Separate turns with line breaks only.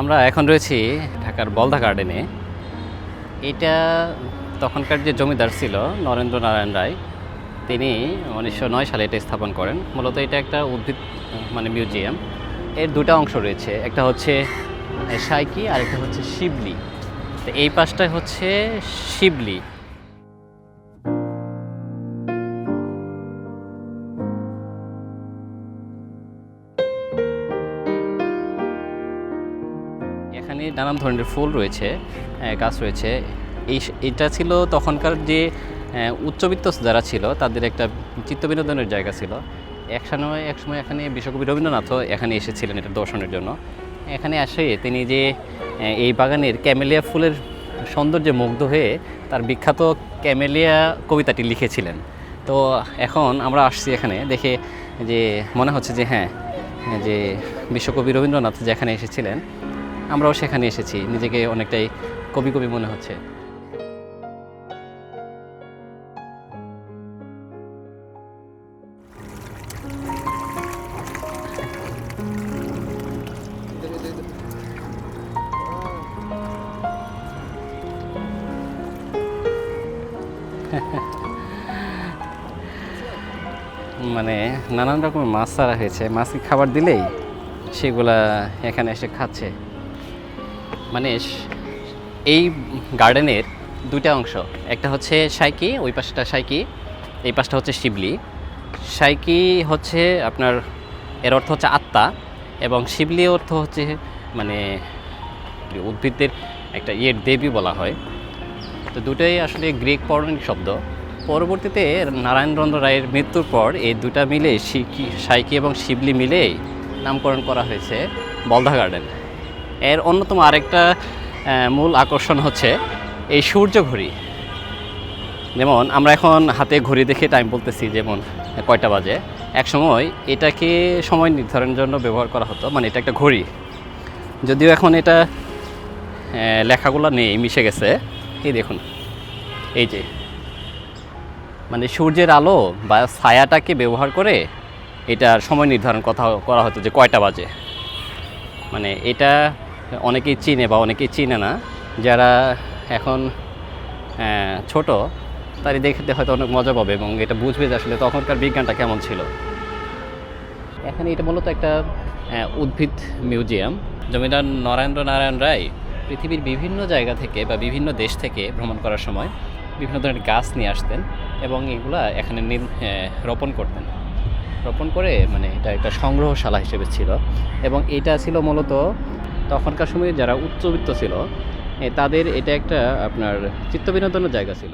আমরা এখন রয়েছি ঢাকার বলদা গার্ডেনে। এটা তখনকার যে জমিদার ছিল নরেন্দ্র নারায়ণ রায়, তিনি উনিশশো নয় সালে এটা স্থাপন করেন। মূলত এটা একটা উদ্ভিদ মানে মিউজিয়াম। এর দুটা অংশ রয়েছে, একটা হচ্ছে সাইকি আর একটা হচ্ছে শিবলি। তো এই পাশটা হচ্ছে শিবলি। এখানে নানান ধরনের ফুল রয়েছে গাছ রয়েছে। এই এটা ছিল তখনকার যে উচ্চবিত্ত যারা ছিল, তাদের একটা চিত্ত বিনোদনের জায়গা ছিল। এক সময় এক সময় এখানে বিশ্বকবি রবীন্দ্রনাথও এখানে এসেছিলেন এটা দর্শনের জন্য। এখানে আসে তিনি যে এই বাগানের ক্যামেলিয়া ফুলের সৌন্দর্যে মুগ্ধ হয়ে তার বিখ্যাত ক্যামেলিয়া কবিতাটি লিখেছিলেন। তো এখন আমরা আসছি এখানে, দেখে যে, মনে হচ্ছে যে হ্যাঁ যে বিশ্বকবি রবীন্দ্রনাথ যেখানে এসেছিলেন আমরাও সেখানে এসেছি। নিজেকে অনেকটাই কবি কবি মনে হচ্ছে। মানে নানান রকমের মাছ ছাড়া হয়েছে। মাছকে খাবার দিলেই সেগুলা এখানে এসে খাচ্ছে? মানে এই গার্ডেনের দুইটা অংশ। একটা হচ্ছে সাইকি, ওই পাশটা সাইকি, এই পাশটা হচ্ছে শিবলি। সাইকি হচ্ছে আপনার, এর অর্থ হচ্ছে আত্মা এবং শিবলি অর্থ হচ্ছে মানে উদ্ভিদদের একটা ইয়ের দেবী বলা হয়। তো দুটোই আসলে গ্রিক পৌরাণিক শব্দ। পরবর্তীতে নারায়ণচন্দ্র রায়ের মৃত্যুর পর এই দুটা মিলে সাইকি এবং শিবলি মিলেই নামকরণ করা হয়েছে বলধা গার্ডেন। এর অন্যতম আরেকটা মূল আকর্ষণ হচ্ছে এই সূর্য ঘড়ি যেমন আমরা এখন হাতে ঘড়ি দেখে টাইম বলতেছি যেমন, কয়টা বাজে? এক সময় এটাকে সময় নির্ধারণের জন্য ব্যবহার করা হতো মানে এটা একটা ঘড়ি। যদিও এখন এটা লেখাগুলো নেই, মিশে গেছে। এই দেখুন, এই যে। মানে সূর্যের আলো বা ছায়াটাকে ব্যবহার করে এটার সময় নির্ধারণ কথা করা হতো যে কয়টা বাজে। মানে এটা অনেকেই চিনে বা অনেকেই চিনে না। যারা এখন ছোট, তারই দেখতে হয়তো অনেক মজা পাবে এবং এটা বুঝবে যে আসলে তখনকার বিজ্ঞানটা কেমন ছিল। এখানে এটা মূলত একটা উদ্ভিদ মিউজিয়াম। জমিদার নরেন্দ্র নারায়ণ রায় পৃথিবীর বিভিন্ন জায়গা থেকে বা বিভিন্ন দেশ থেকে ভ্রমণ করার সময় বিভিন্ন ধরনের গাছ নিয়ে আসতেন এবং এগুলা এখানে রোপণ করতেন। রোপণ করে মানে এটা একটা সংগ্রহশালা হিসেবে ছিল এবং এটা ছিল মূলত তখনকার সময়ে যারা উচ্চবিত্ত ছিল তাদের এটা একটা আপনার চিত্ত বিনোদনের জায়গা ছিল।